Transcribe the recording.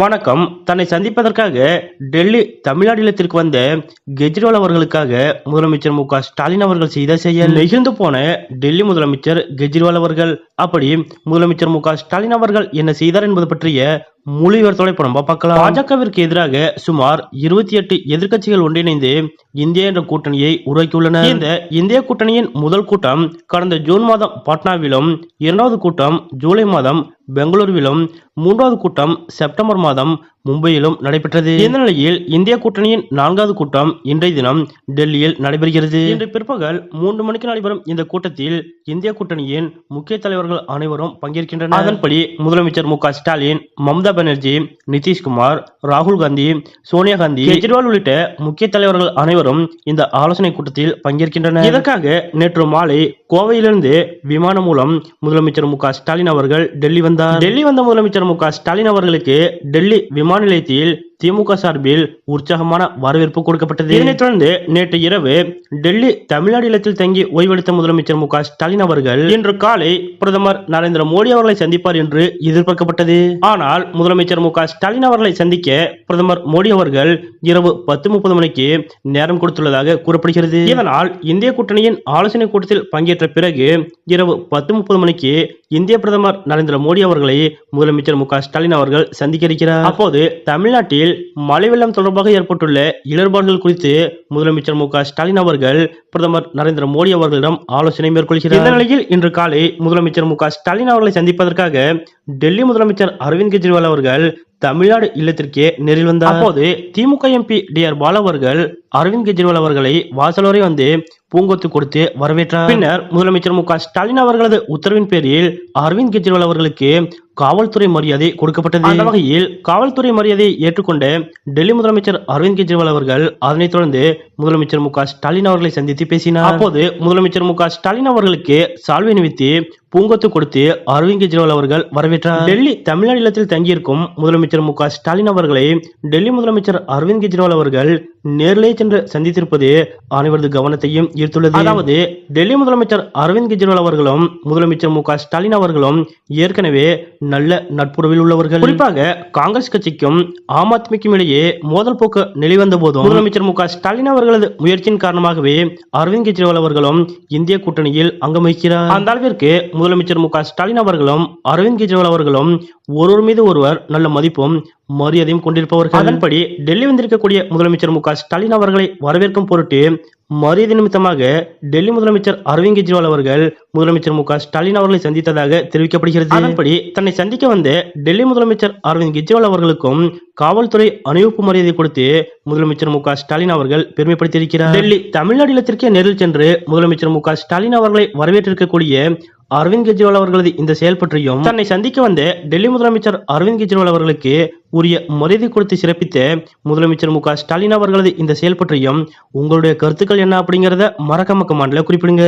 வணக்கம். தன்னை சந்திப்பதற்காக டெல்லி தமிழ்நாடு இல்லத்திற்கு வந்த கெஜ்ரிவால் அவர்களுக்காக முதலமைச்சர் மு ஸ்டாலின் அவர்கள் செய்த செயல். நெகிழ்ந்து போன டெல்லி முதலமைச்சர் கெஜ்ரிவால் அவர்கள். அப்படி முதலமைச்சர் மு ஸ்டாலின் அவர்கள் என்ன செய்தார் என்பது பற்றிய மொழிபெயர்த்தோட விவரத்தோட இப்ப நம்ம பார்க்கலாம். பாஜகவிற்கு எதிராக சுமார் இருபத்தி எட்டு எதிர்க்கட்சிகள் ஒன்றிணைந்து இந்தியா என்ற கூட்டணியை உருவாக்கியுள்ளன. இந்த இந்திய கூட்டணியின் முதல் கூட்டம் கடந்த ஜூன் மாதம் பாட்னாவிலும் இரண்டாவது கூட்டம் ஜூலை மாதம் பெங்களூருவிலும் மூன்றாவது கூட்டம் செப்டம்பர் மாதம் மும்பையிலும் நடைபெற்றது. இந்த நிலையில் இந்திய கூட்டணியின் நான்காவது கூட்டம் இன்றைய தினம் டெல்லியில் நடைபெறுகிறது. இன்று பிற்பகல் மூன்று மணிக்கு நடைபெறும் இந்த கூட்டத்தில் இந்திய கூட்டணியின் முக்கிய தலைவர்கள் அனைவரும் பங்கேற்கின்றனர். அதன்படி முதலமைச்சர் மு ஸ்டாலின் மம்தா பானர்ஜி நிதிஷ்குமார் ராகுல் காந்தி சோனியா காந்தி கெஜ்ரிவால் உள்ளிட்ட முக்கிய தலைவர்கள் அனைவரும் இந்த ஆலோசனை கூட்டத்தில் பங்கேற்கின்றனர். இதற்காக நேற்று மாலை கோவையிலிருந்து விமானம் மூலம் முதலமைச்சர் மு ஸ்டாலின் அவர்கள் டெல்லி வந்தார். டெல்லி வந்த முதலமைச்சர் மு ஸ்டாலின் அவர்களுக்கு டெல்லி விமான நிலையத்தில் திமுக சார்பில் உற்சாகமான வரவேற்பு கொடுக்கப்பட்டது. இதனைத் தொடர்ந்து நேற்று இரவு டெல்லி தமிழ்நாடு இல்லத்தில் தங்கி ஓய்வெடுத்த முதலமைச்சர் மு ஸ்டாலின் அவர்கள் இன்று காலை பிரதமர் நரேந்திர மோடி அவர்களை சந்திப்பார் என்று எதிர்பார்க்கப்பட்டது. ஆனால் முதலமைச்சர் மு ஸ்டாலின் அவர்களை சந்திக்க பிரதமர் மோடி அவர்கள் இரவு பத்து முப்பது மணிக்கு நேரம் கொடுத்துள்ளதாக கூறப்படுகிறது. இதனால் இந்திய கூட்டணியின் ஆலோசனை கூட்டத்தில் பங்கேற்ற பிறகு இரவு பத்து முப்பது மணிக்கு இந்திய பிரதமர் நரேந்திர மோடி அவர்களை முதலமைச்சர் மு ஸ்டாலின் அவர்கள் சந்திக்க இருக்கிறார். அப்போது தமிழ்நாட்டில் மழை வெள்ளம் தொடர்பாக ஏற்பட்டுள்ள இடர்பாடுகள் குறித்து முதலமைச்சர் மு ஸ்டாலின் அவர்கள் பிரதமர் நரேந்திர மோடி அவர்களிடம் ஆலோசனை மேற்கொள்கிறார். இந்த நிலையில் இன்று காலை முதலமைச்சர் மு ஸ்டாலின் அவர்களை சந்திப்பதற்காக டெல்லி முதலமைச்சர் அரவிந்த் கெஜ்ரிவால் அவர்கள் தமிழ்நாடு இல்லத்திற்கே நேரில் வந்தார். அப்போது DMK MP T R Baalu அவர்கள் அரவிந்த் கெஜ்ரிவால் அவர்களை வாசலோரை வந்து பூங்கொத்து கொடுத்து வரவேற்றார். பின்னர் முதலமைச்சர் மு ஸ்டாலின் அவர்களது உத்தரவின் பேரில் அரவிந்த் கெஜ்ரிவால் அவர்களுக்கு காவல்துறை மரியாதை கொடுக்கப்பட்டது. அந்த வகையில் காவல்துறை மரியாதையை ஏற்றுக்கொண்ட டெல்லி முதலமைச்சர் அரவிந்த் கெஜ்ரிவால் அவர்கள் அதனைத் தொடர்ந்து முதலமைச்சர் மு ஸ்டாலின் அவர்களை சந்தித்து பேசினார். அப்போது முதலமைச்சர் மு ஸ்டாலின் அவர்களுக்கு சால்வை அணிவித்து பூங்கொத்து கொடுத்து அரவிந்த் கெஜ்ரிவால் அவர்கள் வரவேற்றார். டெல்லி தமிழ்நாடு இல்லத்தில் தங்கியிருக்கும் முதலமைச்சர் மு ஸ்டாலின் அவர்களை டெல்லி முதலமைச்சர் அரவிந்த் கெஜ்ரிவால் அவர்கள் நேரிலே சென்று சந்தித்திருப்பது அனைவரது கவனத்தையும் ஈர்த்துள்ளது. அதாவது டெல்லி முதலமைச்சர் அரவிந்த் கெஜ்ரிவால் அவர்களும் முதலமைச்சர் மு ஸ்டாலின் அவர்களும் ஏற்கனவே நல்ல நட்புறவில் உள்ளவர்கள். குறிப்பாக காங்கிரஸ் கட்சிக்கும் ஆம் ஆத்மிக்கும் இடையே மோதல் போக்கு நிலைவந்த போதும் முதலமைச்சர் மு ஸ்டாலின் அவர்களது முயற்சியின் காரணமாகவே அரவிந்த் கெஜ்ரிவால் அவர்களும் இந்திய கூட்டணியில் அங்கம் வகிக்கிறார் அந்த அளவிற்கு முதலமைச்சர் மு ஸ்டாலின் அவர்களும் அரவிந்த் கெஜ்ரிவால் அவர்களும் ஒருவர் மீது ஒருவர் நல்ல மதிப்பும் மரியாதையும் கொண்டிருப்பவர்கள். அதன்படி டெல்லி வந்திருக்கக்கூடிய முதலமைச்சர் மு ஸ்டாலின் அவர்களை வரவேற்கும் பொருட்டு மரியாதை நிமித்தமாக டெல்லி முதலமைச்சர் அரவிந்த் கெஜ்ரிவால் அவர்கள் முதலமைச்சர் மு ஸ்டாலின் அவர்களை சந்தித்ததாக தெரிவிக்கப்படுகிறது. அதன்படி தன்னை சந்திக்க வந்த டெல்லி முதலமைச்சர் அரவிந்த் கெஜ்ரிவால் அவர்களுக்கும் காவல்துறை அணிவிப்பு மரியாதை கொடுத்து முதலமைச்சர் மு ஸ்டாலின் அவர்கள் பெருமைப்படுத்தியிருக்கிறார். டெல்லி தமிழ்நாடு இல்லத்திற்கே நேரில் சென்று முதலமைச்சர் மு ஸ்டாலின் அவர்களை வரவேற்றிருக்கக்கூடிய அரவிந்த் கெஜ்ரிவால் அவர்களது இந்த செயல் பற்றியும் தன்னை சந்திக்க வந்த டெல்லி முதலமைச்சர் அரவிந்த் கெஜ்ரிவால் அவர்களுக்கு உரிய மரியாதை கொடுத்து சிறப்பித்த முதலமைச்சர் மு ஸ்டாலின் அவர்களது இந்த செயல் பற்றியும் உங்களுடைய கருத்துக்கள் என்ன அப்படிங்கிறத மறக்காம கமாண்ட்ல குறிப்பிடுங்க